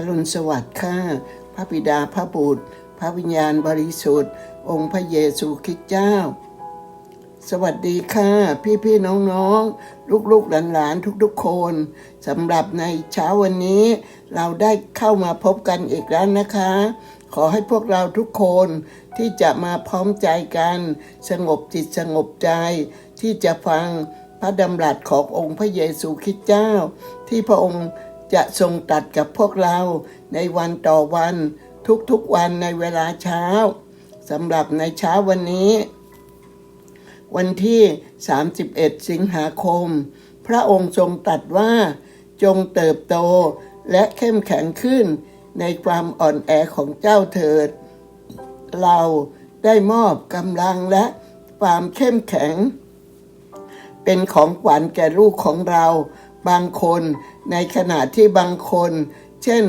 อรุณสวัสดิ์ค่ะพระบิดาพระบุตร พระวิญญาณบริสุทธิ์ องค์พระเยซูคริสต์เจ้า สวัสดีค่ะ พี่พี่ๆน้องๆลูกๆหลานๆทุกๆคนสำหรับในเช้าวันนี้ เราได้เข้ามาพบกันอีกแล้วนะคะ ขอให้พวกเราทุกคนที่จะมาพร้อมใจกัน สงบจิตสงบใจ ที่จะฟังพระดำรัสขององค์พระเยซูคริสต์เจ้า ที่พระองค์ จะทรงตัดกับพวกเราในวันต่อวันทุกๆวันในเวลาเช้าสำหรับในเช้าวันนี้ วันที่ 31 สิงหาคม พระองค์ทรงตรัสว่าจงเติบโตและเข้มแข็งขึ้นในความอ่อนแอของเจ้าเถิด เราได้มอบกำลังและความเข้มแข็ง เป็นของขวัญแก่ลูกของเรา บางคน ในขณะที่บางคน เช่น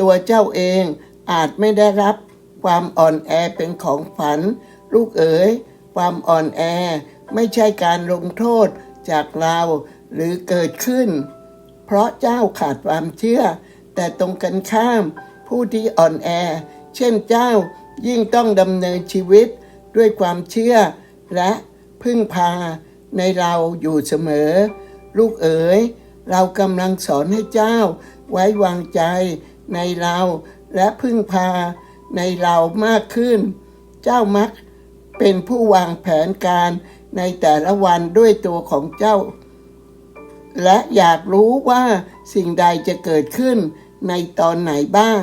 ตัวเจ้าเองอาจไม่ได้รับความอ่อนแอเป็นของขวัญลูกเอ๋ย ความอ่อนแอไม่ใช่การลงโทษจากเราหรือเกิดขึ้น เพราะเจ้าขาดความเชื่อ แต่ตรงกันข้าม ผู้ที่อ่อนแอ เช่นเจ้ายิ่งต้องดำเนินชีวิตด้วยความเชื่อ และพึ่งพาในเราอยู่เสมอ ลูกเอ๋ย เรากำลังสอนให้เจ้า ไว้วางใจในเราและพึ่งพาในเรามากขึ้น เจ้ามักเป็นผู้วางแผนการในแต่ละวันด้วยตัวของเจ้า และอยากรู้ว่าสิ่งใดจะเกิดขึ้นในตอนไหนบ้าง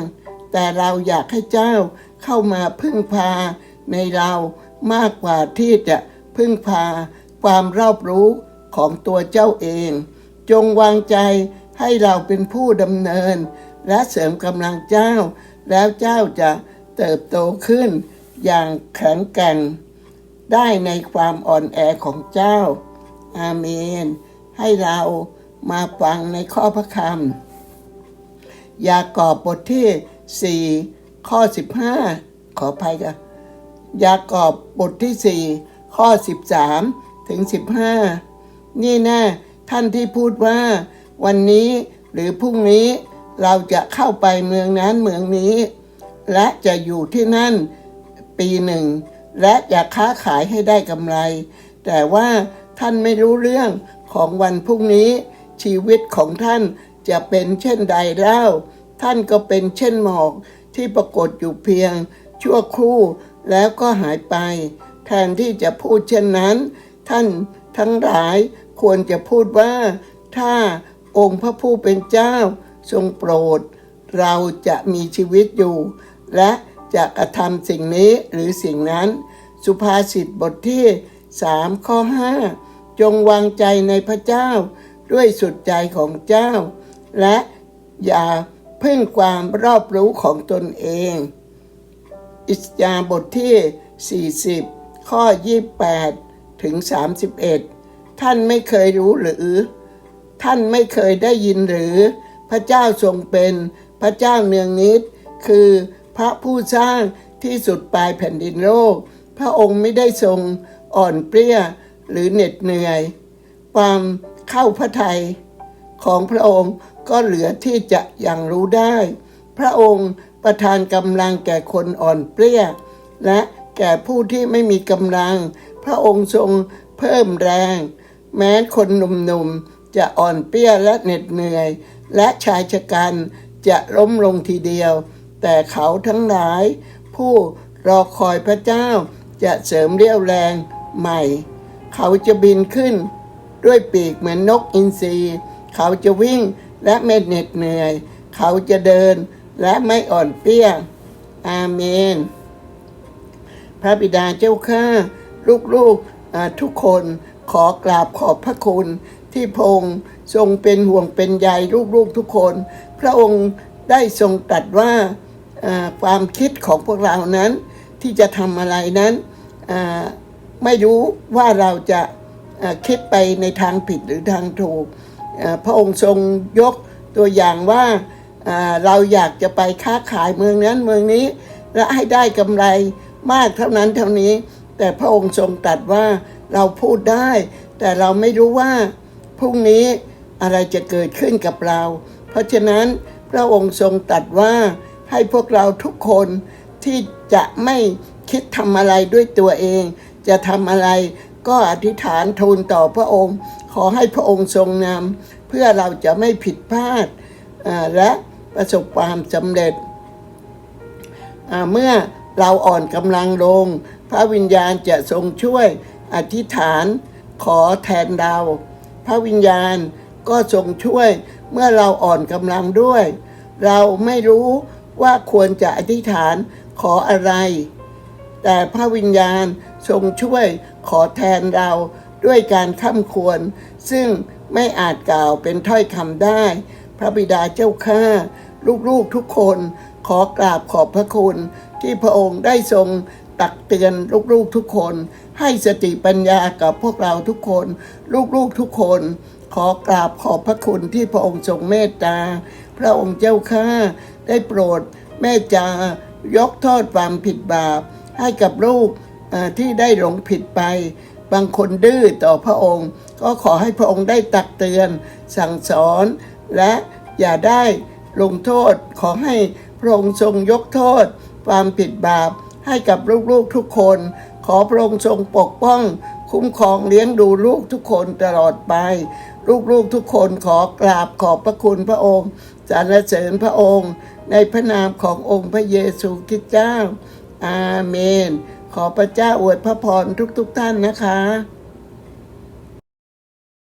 แต่เราอยากให้เจ้าเข้ามาพึ่งพาในเรามากกว่าที่จะพึ่งพาความรอบรู้ของตัวเจ้าเอง จงวางใจให้เราเป็นผู้ดำเนิน และเสริมกำลังเจ้า แล้วเจ้าจะเติบโตขึ้นอย่างแข็งแกร่ง ได้ในความอ่อนแอของเจ้า อาเมน ให้เรามาฟังในข้อพระคำยากอบบทที่ 4 ข้อ 15 ขออภัยค่ะยากอบบทที่ 4 ข้อ 13 ถึง 15 นี่แน่ ท่านที่พูดว่า วันนี้หรือพรุ่งนี้เราจะเข้าไปเมืองนั้นเมืองนี้ และจะอยู่ที่นั่นปีหนึ่ง และอยากค้าขายให้ได้กำไร แต่ว่าท่านไม่รู้เรื่องของวันพรุ่งนี้ ชีวิตของท่านจะเป็นเช่นใดเล่า ท่านก็เป็นเช่นหมอกที่ปรากฏอยู่เพียง ชั่วครู่แล้วก็หายไป แทนที่จะพูดเช่นนั้น ท่าน ทั้งหลายควรจะพูดว่า ถ้าองค์พระผู้เป็นเจ้า ทรงโปรด เราจะมีชีวิตอยู่ และจะกระทำสิ่งนี้หรือสิ่งนั้น สุภาษิตบทที่3ข้อ5จงวางใจในพระเจ้า ด้วยสุดใจของเจ้า และอย่าพึ่งความรอบรู้ของตนเอง อิสยาบทที่ 40 ข้อ 28 ถึง 31 ท่านไม่เคยรู้หรือ ท่านไม่เคยได้ยินหรือ พระเจ้าทรงเป็นพระเจ้าเนืองนิด คือพระผู้สร้างที่สุดปลายแผ่นดินโลก พระองค์ไม่ได้ทรงอ่อนเปรี้ยหรือเหน็ดเหนื่อย ความเข้าพระทัยของพระองค์ก็เหลือที่จะยังรู้ได้ พระองค์ประทานกำลังแก่คนอ่อนเปรี้ย และแก่ผู้ที่ไม่มีกำลัง พระองค์ทรงเพิ่มแรง แม้คนหนุ่มๆ จะอ่อนเปี้ยและเหน็ดเหนื่อย และชายชะกันจะล้มลงทีเดียว แต่เขาทั้งหลาย ผู้รอคอยพระเจ้าจะเสริมเรี่ยวแรงใหม่ เขาจะบินขึ้น ด้วยปีกเหมือนนกอินทรีเขาจะวิ่งและไม่เหน็ดเหนื่อย เขาจะเดินและไม่อ่อนเปี้ย อาเมน พระบิดาเจ้าข้า ลูกๆทุกคนขอกราบขอบพระคุณที่พระองค์ทรงเป็นห่วงเป็นใยลูกๆทุกคน พระองค์ได้ทรงตรัสว่าความคิดของพวกเรานั้น ที่จะทำอะไรนั้นไม่รู้ว่าเราจะคิดไปในทางผิดหรือทางถูก พระองค์ทรงยกตัวอย่างว่าเราอยากจะไปค้าขายเมืองนั้นเมืองนี้ และให้ได้กำไรมากเท่านั้นเท่านี้ แต่พระองค์ทรงตรัสว่าเราพูดได้ แต่เราไม่รู้ว่าพรุ่งนี้อะไรจะเกิดขึ้นกับเรา เพราะฉะนั้นพระองค์ทรงตรัสว่าให้พวกเราทุกคนที่จะไม่คิดทำอะไรด้วยตัวเอง จะทำอะไรก็อธิษฐานทูลต่อพระองค์ ขอให้พระองค์ทรงนำเพื่อเราจะไม่ผิดพลาดและประสบความสำเร็จ เมื่อเราอ่อนกำลังลง ระวิญญาณจะทรงช่วยอธิษฐานขอแทนเรา พระวิญญาณก็ทรงช่วยเมื่อเราอ่อนกำลังด้วย เราไม่รู้ว่าควรจะอธิษฐานขออะไร แต่พระวิญญาณทรงช่วยขอแทนเราด้วยการข้ามควร ซึ่งไม่อาจกล่าวเป็นถ้อยคำได้ พระบิดาเจ้าข้าลูกๆทุกคนขอกราบขอบพระคุณที่พระองค์ได้ทรง ตักเตือนลูกๆทุกคน ให้สติปัญญากับพวกเราทุกคน ลูกๆทุกคน ขอกราบขอบพระคุณที่พระองค์ทรงเมตตา พระองค์เจ้าข้าได้โปรดแม่จายกโทษความผิดบาป ให้กับลูกที่ได้หลงผิดไป บางคนดื้อต่อพระองค์ ก็ขอให้พระองค์ได้ตักเตือน สั่งสอน และอย่าได้ลงโทษขอให้พระองค์ทรงยกโทษ ความผิดบาป ให้กับลูกๆทุกคน ขอพระองค์ทรงปกป้อง คุ้มครองเลี้ยงดูลูกทุกคนตลอดไป ลูกๆทุกคนขอกราบขอบพระคุณพระองค์สรรเสริญพระองค์ ในพระนามขององค์พระเยซูคริสต์เจ้า อาเมน ขอพระเจ้าอวยพระพรทุกๆท่านนะคะ